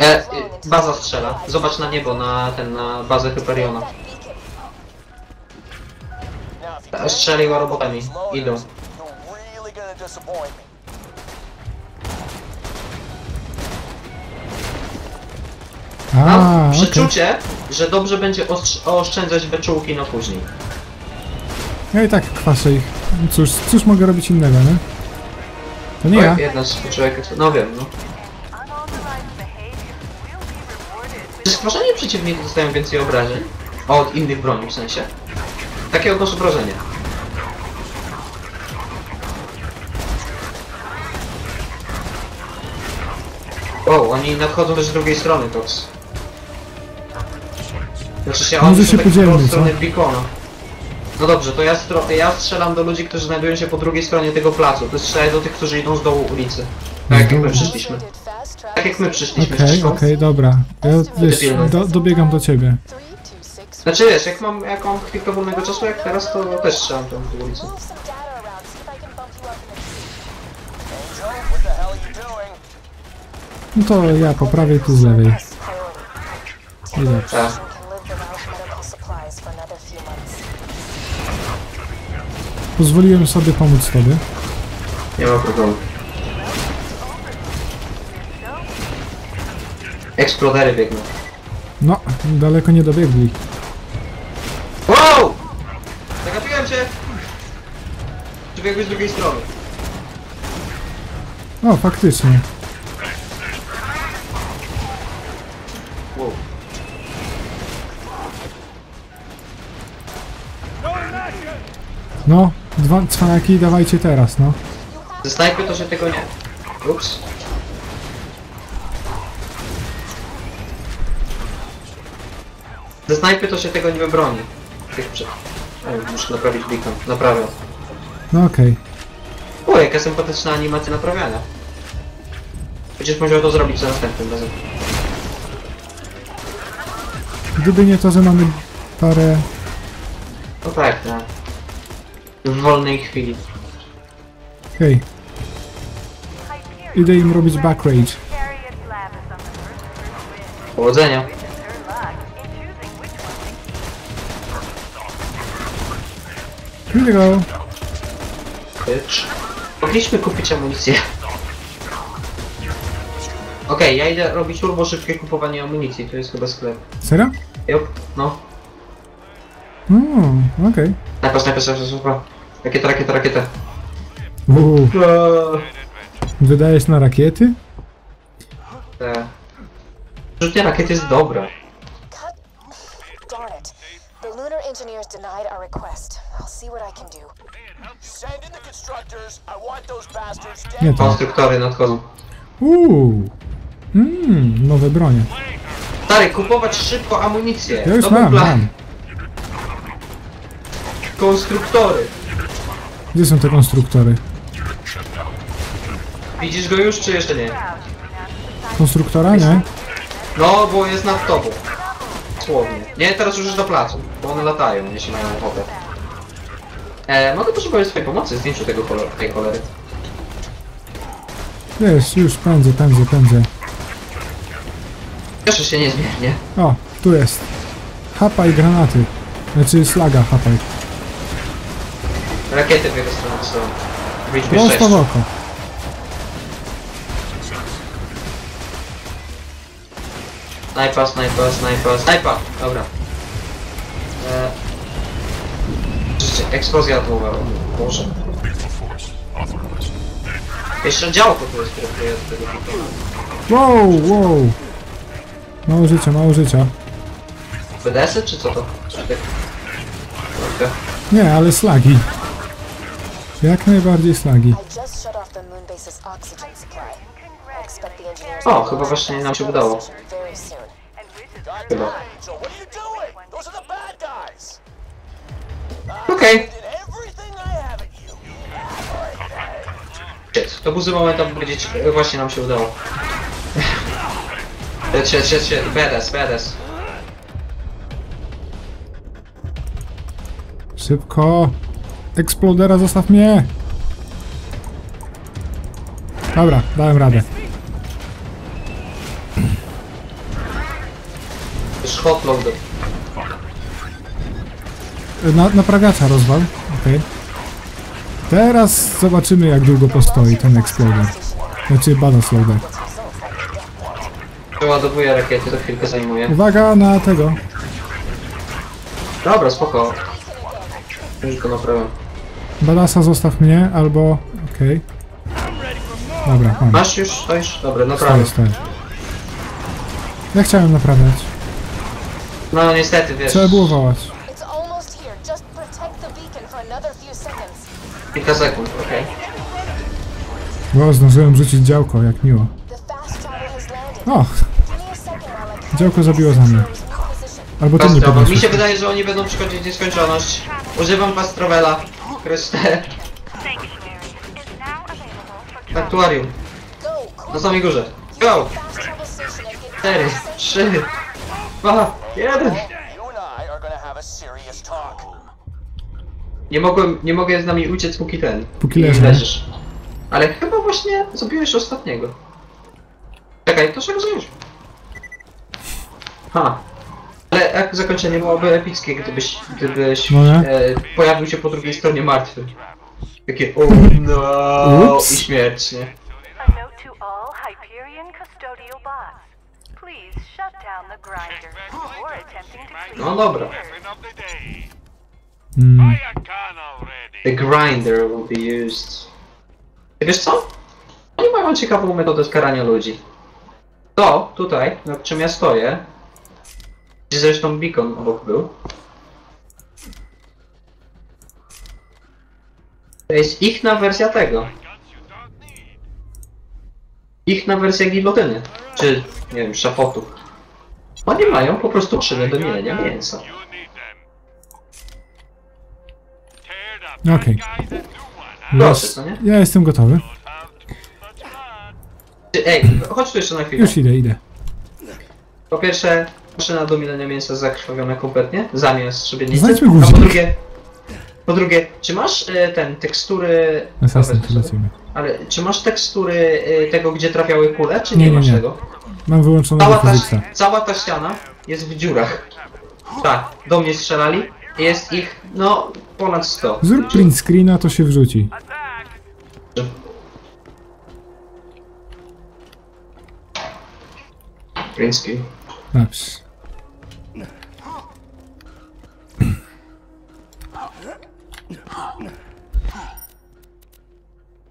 E, e, baza strzela. Zobacz na niebo, na ten, na bazę Hyperiona. Strzeliła robotami. Idą. Mam przeczucie, że dobrze będzie oszczędzać beczułki na później. Ja i tak kwaszę ich. Cóż, cóż mogę robić innego, nie? To nie ja. Jedna z no wiem, no. Stworzeni przeciwnicy dostają więcej obrażeń? Od innych broni w sensie? Takie odnoszę wrażenie. O, oni nadchodzą też z drugiej strony, Tox. Znaczy się, Może oni się są tak podzielmy, od strony co? Beacona. No dobrze, to ja, stro- ja strzelam do ludzi, którzy znajdują się po drugiej stronie tego placu. To strzelaj do tych, którzy idą z dołu ulicy. Tak jak my przyszliśmy. Tak jak my przyszliśmy. Okej, zresztą. okej, dobra. Ja wiesz, do, dobiegam do ciebie. Znaczy wiesz, jak mam, jak mam chwilkę wolnego czasu, jak teraz, to też strzelam tam w ulicy. No to ja po prawej, ty z lewej. I dobrze. Tak. Pozwoliłem sobie pomóc tobie. Nie ma problemu. Eksplodery biegną. No, daleko nie dobiegli. Wow! Zagapiłem cię! Przebiegłeś z drugiej strony. O, faktycznie. Wow. No, dwa cwanaki dawajcie teraz, no. Ze snajpy to się tego nie... Ups. Ze snajpy to się tego nie wybroni. Tych. O, muszę naprawić beacon. Naprawiam. No okej. O, jaka sympatyczna animacja naprawiania. Będziesz musiał to zrobić za następnym razem. Gdyby nie to, że mamy parę... No tak, no. W wolnej chwili. Hej, idę im robić back rage. Here we go. Bitch. Mogliśmy kupić amunicję. Okej, ja idę robić turbo szybkie kupowanie amunicji, to jest chyba sklep. Serio? Jop, no. Mm, okej. Najpierw, najpierw, najpierw, najpierw. Rakieta, rakieta, rakieta. Uuu, Eee, Wydajesz na rakiety? te. Rzutnia rakiet jest dobra. Darn it. The lunar engineers denied our request. See what I can do. Send in the constructors. I want those bastards dead. Nie to. Konstruktory nadchodzą. Uuu. Mmm, nowe bronie. Stary, kupować szybko amunicję. Ja już mam, plan. mam. Konstruktory. Gdzie są te konstruktory? Widzisz go już, czy jeszcze nie? Konstruktora, nie? No, bo jest nad tobą. Słownie. Nie, teraz już jest do placu, bo one latają, jeśli mają ochotę. E, mogę potrzebować twojej pomocy w zdjęciu tego kolor, tej cholery. Wiesz, już pędzę, pędzę, pędzę. Cieszę się niezmiernie. O, tu jest. Hapa i granaty. Znaczy slaga hapaj. Rakiety w jego stronę są. Bridge Prosto w 6. oko. Snajpa, snajpa, snajpa, snajpa! Dobra. Eksplozja atomowa. o Boże. Jeszcze działko tu jest, które z tego pikona. Wow, wow. Mało życia, mało życia. BDS-y czy co to? Czy tak? Okej. Nie, ale slagi. Jak najbardziej slagi. O, chyba właśnie nam się udało. Chyba. Okej. You. Shit, to był zły moment, aby powiedzieć, e, właśnie nam się udało. Shit, shit, shit, shit, badass, badass. Szybko. Eksplodera, zostaw mnie. Dobra, dałem radę. spotloader. Na, naprawiacza rozwal. Okej. Teraz zobaczymy jak długo postoi ten Exploder. Znaczy Badass Loader. Przeładowuję rakiety, to chwilkę zajmuje. Uwaga na tego. Dobra, spoko. Już go naprawiam. Badassa zostaw mnie, albo... Okej. Dobra, mam. Masz już? Stoisz? Dobra, naprawiam. stoję. Ja chciałem naprawiać. No niestety, wiesz. Trzeba było wołać. Kilka sekund, okej. Bo zdążyłem rzucić działko, jak miło. The fast. O, działko zabiło za mnie. Albo ty mnie Pastrowa. Mi podniosłeś. się wydaje, że oni będą przychodzić w nieskończoność. Używam Pastrowela. Krystę. Sanctuary is now available for travel. Aktuarium. Na samej górze. Go! Fast travel station and get 4, 3, 2, 1. Nie mogłem, nie mogę z nami uciec póki ten. Póki leży. leżysz. Ale chyba właśnie zabiłeś ostatniego. Czekaj, to czego zająć? Ha. Ale jak zakończenie byłoby epickie, gdybyś, gdybyś No nie? e, pojawił się po drugiej stronie martwy. Takie o no Ups. i śmierć, nie? A note to all Hyperion custodial bots. Please shut down the grinder before attempting to clean No dobra. Weapon of the day. Mm. The grinder will be used. I Wiesz co? Oni mają ciekawą metodę skarania ludzi. To, tutaj, nad czym ja stoję, gdzie zresztą beacon obok był, to jest ich na wersja tego. Ich na wersja gilotyny. Czy, nie wiem, szafotu. Oni mają po prostu szynę do mielenia mięsa. Okej. Proszę, Jest, co nie? ja jestem gotowy. Ty, Ej, chodź tu jeszcze na chwilę. Już idę, idę. Po pierwsze, maszyna do mielenia mięsa zakrwawiona kompletnie, zamiast szubienicy. Znajdźmy A po guzik. drugie, po drugie, czy masz e, ten, tekstury... Asasyn, Dobra, lecimy. Ale czy masz tekstury e, tego, gdzie trafiały kule, czy nie, Nie, nie, masz nie. tego? Mam wyłączonego Cała ta, cała ta ściana jest w dziurach. Tak, do mnie strzelali. Jest ich, no, ponad 100. Zrób print screena, to się wrzuci. Princki. Dobrze.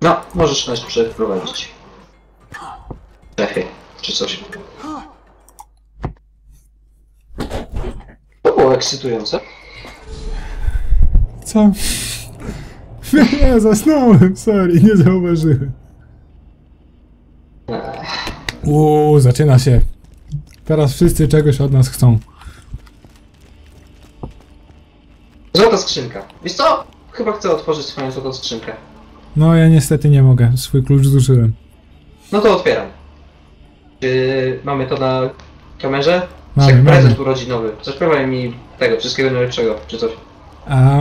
No, możesz nas przeprowadzić. Cechy, czy coś. To było ekscytujące. Nie, zasnąłem, sorry, nie zauważyłem. Uuu, zaczyna się. Teraz wszyscy czegoś od nas chcą. Złota skrzynka. Wiesz co? Chyba chcę otworzyć swoją złotą skrzynkę. No, ja niestety nie mogę, swój klucz zużyłem. No to otwieram. Czy mamy to na kamerze? Mamy, prezent mamy. urodzinowy. Zaśpiewaj mi tego, wszystkiego najlepszego, czy coś. A,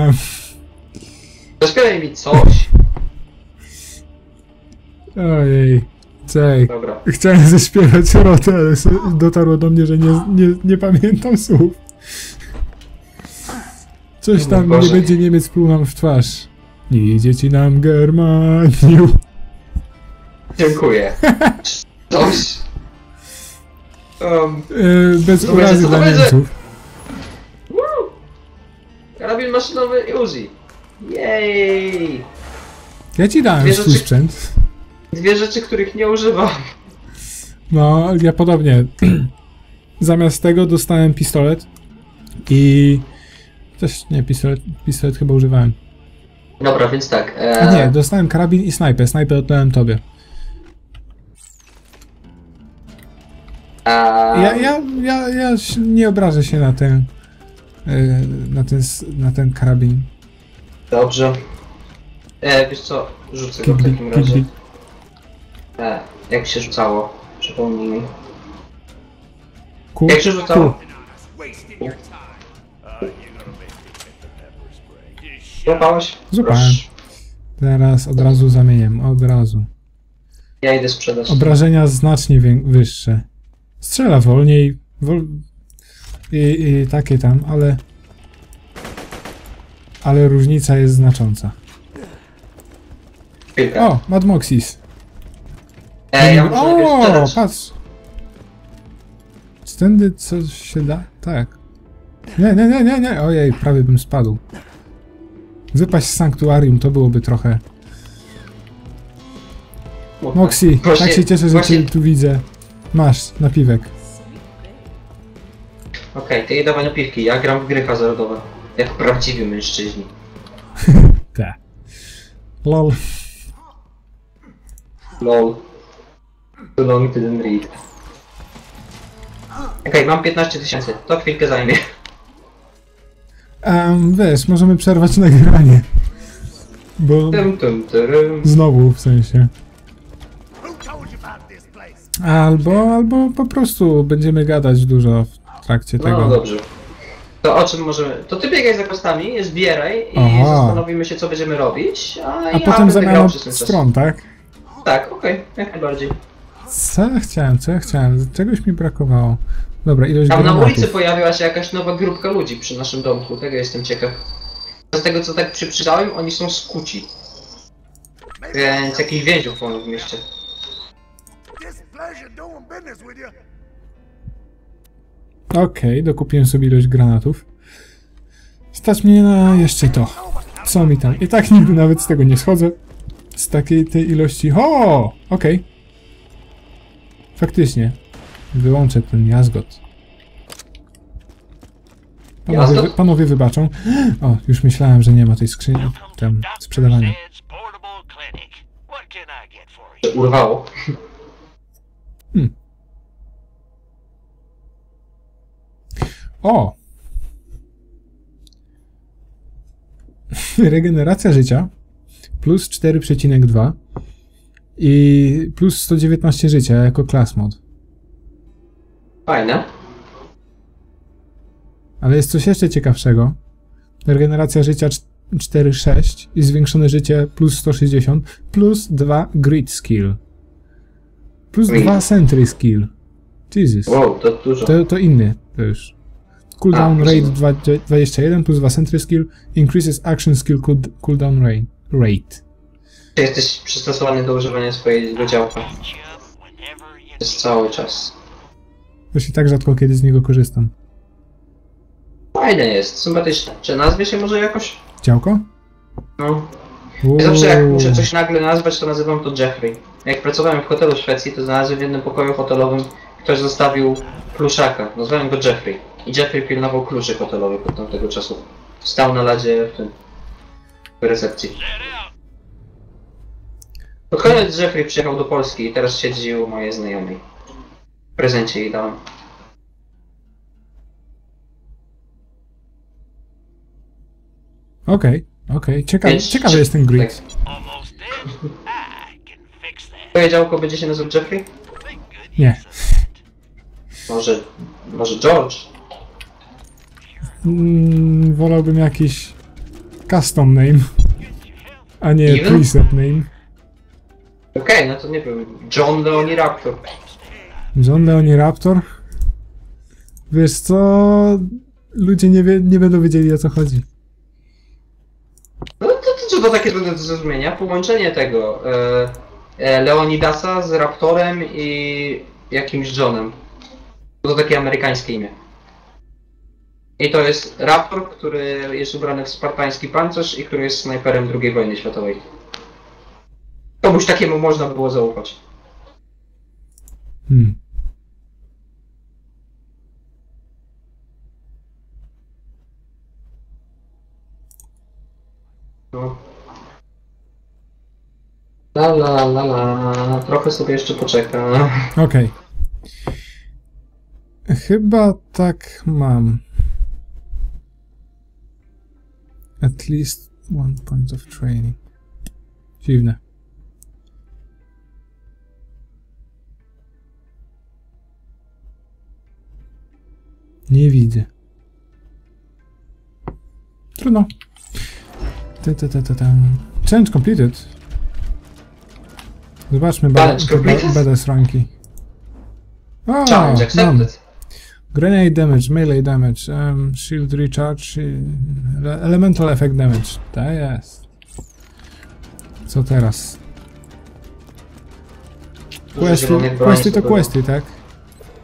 Zaśpiewaj mi coś. ojej, cej. Dobra. Chciałem zaśpiewać rotę, ale dotarło do mnie, że nie, nie, nie pamiętam słów. Coś tam, nie będzie Niemiec pluł nam w twarz. Nie jedziecie nam Germaniu. Dziękuję. Coś. Um, E, bez To będzie, urazy dla? Niemców. Karabin maszynowy i Uzi. Jej! Ja ci dałem Dwie swój sprzęt. Dwie rzeczy, których nie używam. No, ja podobnie. Zamiast tego dostałem pistolet i... Też nie, pistolet, pistolet chyba używałem. Dobra, więc tak. E, A nie, dostałem karabin i snajpę. Snajpę oddałem tobie. e, Ja, ja, ja, ja nie obrażę się na ten, e, na ten, na ten karabin. Dobrze. E, wiesz co? Rzucę go w takim razie. E, jak się rzucało? Przypomnij mi. Ku, Jak się rzucało? Złapałeś? Złapałem. Teraz od razu zamieniam, od razu. Ja idę sprzedać. Obrażenia znacznie wyższe. Strzela wolniej. Wol... i, i takie tam, ale... Ale różnica jest znacząca. Chwilkę. O, Mad Moxis. Ej, ja muszę o, sprzedać. patrz. Stędy coś się da? Tak. Nie, nie, nie, nie, nie. Ojej, prawie bym spadł. Wypaść z sanktuarium to byłoby trochę. Moxie, Właśnie- tak się cieszę, że właśnie- cię tu widzę. Masz, napiwek. Okej, ty jej dawaj napiwki, ja gram w gry hazardowe. Jak prawdziwi mężczyźni. Te. Lol. Lol. Too long didn't read. Okej, mam 15 tysięcy. To chwilkę zajmie. Um, wiesz, możemy przerwać nagrywanie. Bo tum, turum. znowu w sensie. Albo, albo po prostu będziemy gadać dużo w trakcie tego. No dobrze. To o czym możemy... To ty biegaj za kostami, zbieraj i Aha. zastanowimy się co będziemy robić, a, A ja potem zamiana stron, tak? Tak, okej, jak najbardziej. Co ja chciałem, co ja chciałem? Czegoś mi brakowało. Dobra, ilość Tam na granatów. ulicy pojawiła się jakaś nowa grupka ludzi przy naszym domku, tego jestem ciekaw. Z tego co tak przyprzydałem, oni są skuci. Więc jakichś więźniów mamy w mieście. Okej, dokupiłem sobie ilość granatów. Stać mnie na jeszcze to. Co mi tam? I tak nigdy nawet z tego nie schodzę. Z takiej tej ilości. O! Okej. Faktycznie. Wyłączę ten jazgot. Panowie, Jazgot? panowie wybaczą. O, już myślałem, że nie ma tej skrzyni. Tam sprzedawania. Ed's Portable Clinic. What can I get for you? Że urwało. O! Regeneracja życia plus 4,2 i plus 119 życia jako class mod. Fajne. Ale jest coś jeszcze ciekawszego. Regeneracja życia cz- 4,6 i zwiększone życie plus 160 plus 2 grid skill. Plus Grid. 2 sentry skill. Jesus. Wow, to dużo. To, to inny, to już. Cooldown A, rate plus- 20 21 plus 2 sentry skill increases action skill cool- cooldown rate. Czy jesteś przystosowany do używania swojego działka? Przez cały czas. Już i tak rzadko kiedy z niego korzystam. Fajne jest, sympatyczne. Czy nazwie się może jakoś? Działko? No. Uuu. Ja zawsze jak muszę coś nagle nazwać, to nazywam to Jeffrey. Jak pracowałem w hotelu w Szwecji, to znalazłem w jednym pokoju hotelowym, ktoś zostawił pluszaka. Nazwałem go Jeffrey. I Jeffrey pilnował kluczy hotelowych od tamtego czasu. Stał na ladzie w tym... w recepcji. Pod koniec Jeffrey przyjechał do Polski i teraz siedzi u mojej znajomej. W prezencie jej dałem. Okej, okej. Ciekawy, Więc- ciekawy jest ten grid. almost dead, I can fix that. Twoje działko będzie się nazywał Jeffrey? Nie. Może... może George? Mm, wolałbym jakiś custom name, a nie Even? preset name. Okej, no to nie wiem. John Leoni Raptor. John Leonie Raptor? Wiesz co? Ludzie nie, wie, nie będą wiedzieli o co chodzi. No to, to co to takie trudne do zrozumienia? Połączenie tego e, e, Leonidasa z Raptorem i jakimś Johnem. To takie amerykańskie imię. I to jest Raptor, który jest ubrany w spartański pancerz i który jest snajperem II wojny światowej. Komuś takiemu można było zaufać. Hmm. No. La la la la, trochę sobie jeszcze poczeka. Okej. Chyba tak mam. At least one point of training. Dziwne. Nie widzę. Trudno. Ta, ta, ta, ta, ta. Challenge completed. Zobaczmy ba- Challenge completed? ba- BDS ranki. O, Challenge mam. Accepted. Grenade damage, melee damage, um, shield recharge, y, elemental effect damage. To jest. Co teraz? Dużo Questy, zielonych broni questy to sobie. questy, tak?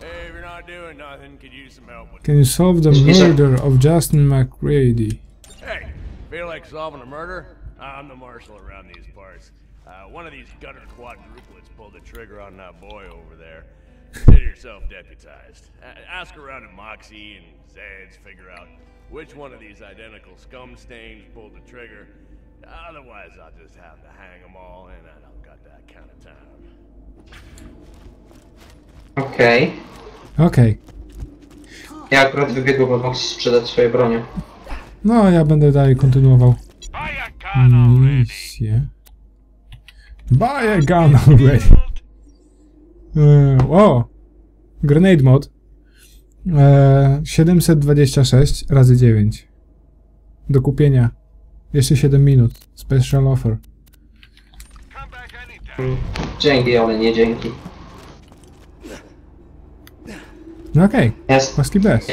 Hey, if you're not doing nothing, could use some help with. Can you solve the murder of Justin McRady? Hey, feel like solving a murder? I'm the marshal around these parts. Uh, one of these gutter quadruplets pulled the trigger on that boy over there. Consider yourself deputized. A- ask around at Moxie and Zed's, figure out which one of these identical scum stains pulled the trigger. Otherwise, I'll just have to hang them all, and I don't got that kind of time. Okej. Okej. Ja akurat wybiegłem od Moxie sprzedać swoje bronie. No, ja będę dalej kontynuował Buy a gun already. misję. Buy a gun already. E, o! Grenade mod. E, 726 razy 9. Do kupienia. Jeszcze 7 minut. Special offer. Dzięki, ale nie dzięki. No okej, Jest. maski bez.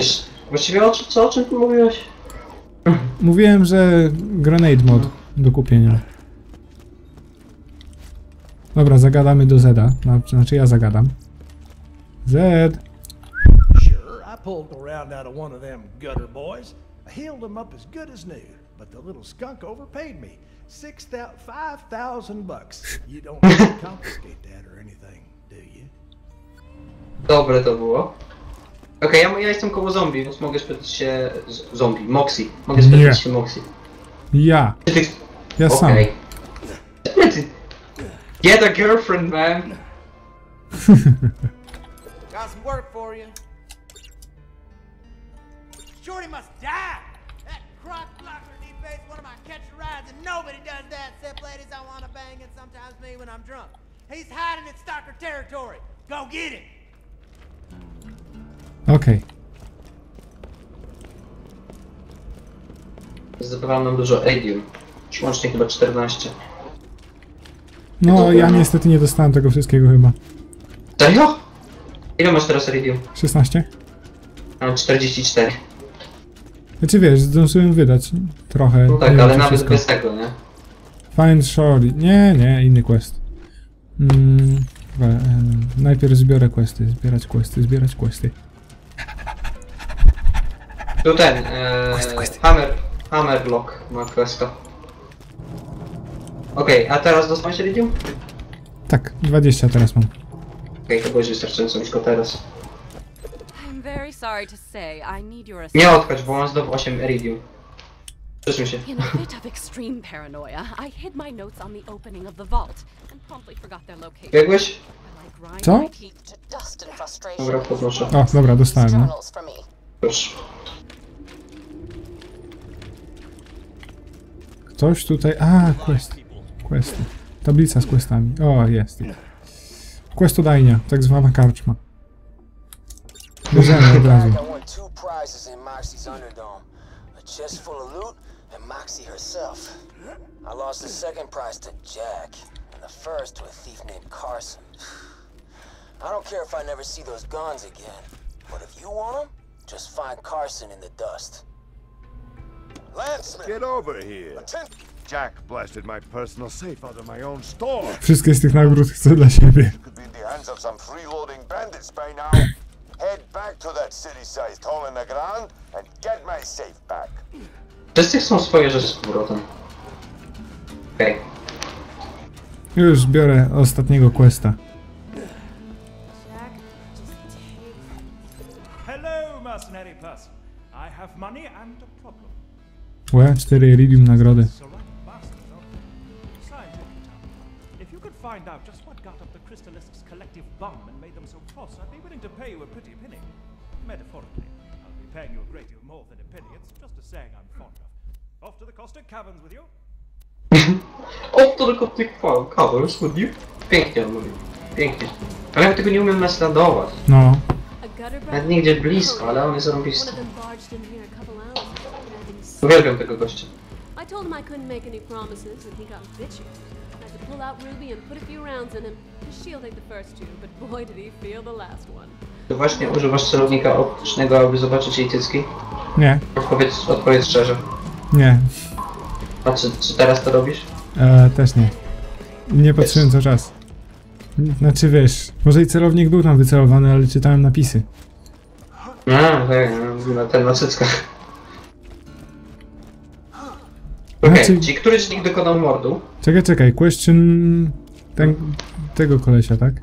Właściwie o, co, o czym ty mówiłeś? Mówiłem, że grenade mod do kupienia. Dobra, zagadamy do Zeda. Znaczy ja zagadam. Zed! Sure, I pulled around out of one of them gutter boys. I healed him up as good as new, but the little skunk overpaid me. Six thou- five thousand bucks. You don't confiscate that or anything, do you? Dobre to było. Okej, ja, ja jestem koło zombie, więc mogę spytać się... Z, zombie, Moxie. Mogę spytać Nie. się Moxie. Ja! Czy ty... Ja sam. Okej. Okay. Get a girlfriend, man! Got some work for you. Shorty must die. That crotch blocker deface one of my catch rides, and nobody does that except ladies I want to bang and sometimes me when I'm drunk. He's hiding in stalker territory. Go get him. Okej. Zebrałem dużo Edium. Już łącznie chyba 14. No, ja niestety nie dostałem tego wszystkiego chyba. Serio? Ile masz teraz Eridium? 16? Mam 44. Znaczy wiesz, zdążyłem wydać trochę. No tak, ale nawet wszystko. bez tego, nie? Find Shorty. Nie, nie, inny quest. Mm, dobra, em, najpierw zbiorę questy, zbierać questy, zbierać questy. Tu ten, e, Hammer, Hammerlock ma questa. Okej, a teraz dostałeś Eridium? Tak, 20 teraz mam. Okej, to będzie wystarczająco blisko teraz. I'm very sorry to say I need your Nie assistance. odchodź, bo mam znowu 8 Eridium. Przesuń się. In a bit of extreme paranoia, I hid my notes on the opening of the vault and promptly forgot their location. Biegłeś? Grind Co? my teeth To dust in frustration. Dobra, podnoszę. O, dobra, dostałem, no. Terminals for me. Proszę. Ktoś tutaj... A, quest. Questy. Tablica z questami. O, oh, jest. Questodajnia, tak zwana karczma. Bierzemy od razu. Two prizes in Moxie's Underdome. A chest full of loot and Moxie herself. I lost the second prize to Jack, and the first to a thief named Carson. I don't care if I never see those guns again, but if you want them, just find Carson in the dust. Lanceman! Get over here. Jack blasted my personal safe out of my own store. Wszystkie z tych nagród chcę dla siebie. Could be in the hands of some freeloading bandits by now. Head back to that city-sized hole in the ground and get my safe back. Wszyscy chcą swoje rzeczy z powrotem. Okej. Już biorę ostatniego questa. Hello, mercenary person. I have money and a problem. Łe, 4 iridium nagrody. Pay you a pretty penny. Metaphorically. I'll be paying you a great deal more than a penny. It's just a saying I'm fond of. Off to the Caustic Caverns with you. Off to tylko tych covers with you. Pięknie on mówi. Pięknie. Ale ja tego nie umiem naśladować. No. A gutter Nawet nigdzie blisko, ale on jest One zarąbisty. of them barged in here a couple hours ago, and I've been Uwielbiam tego gościa. I told him I couldn't make any promises, and he got bitchy. Pull out Ruby and put a few rounds in him. His shield ate the first two, but boy did he feel the last one. Właśnie używasz celownika optycznego, aby zobaczyć jej cycki? Nie, Odpowiedz, odpowiedz szczerze. nie, A czy, czy teraz to robisz? e, też nie. Nie patrzyłem co czas. Znaczy wiesz, może i celownik był tam wycelowany, ale czytałem napisy. No, tak, no, na ten na cyckach. Okej, Znaczy- czyli który z nich dokonał mordu? Czekaj, czekaj, question ten, tego kolesia, tak?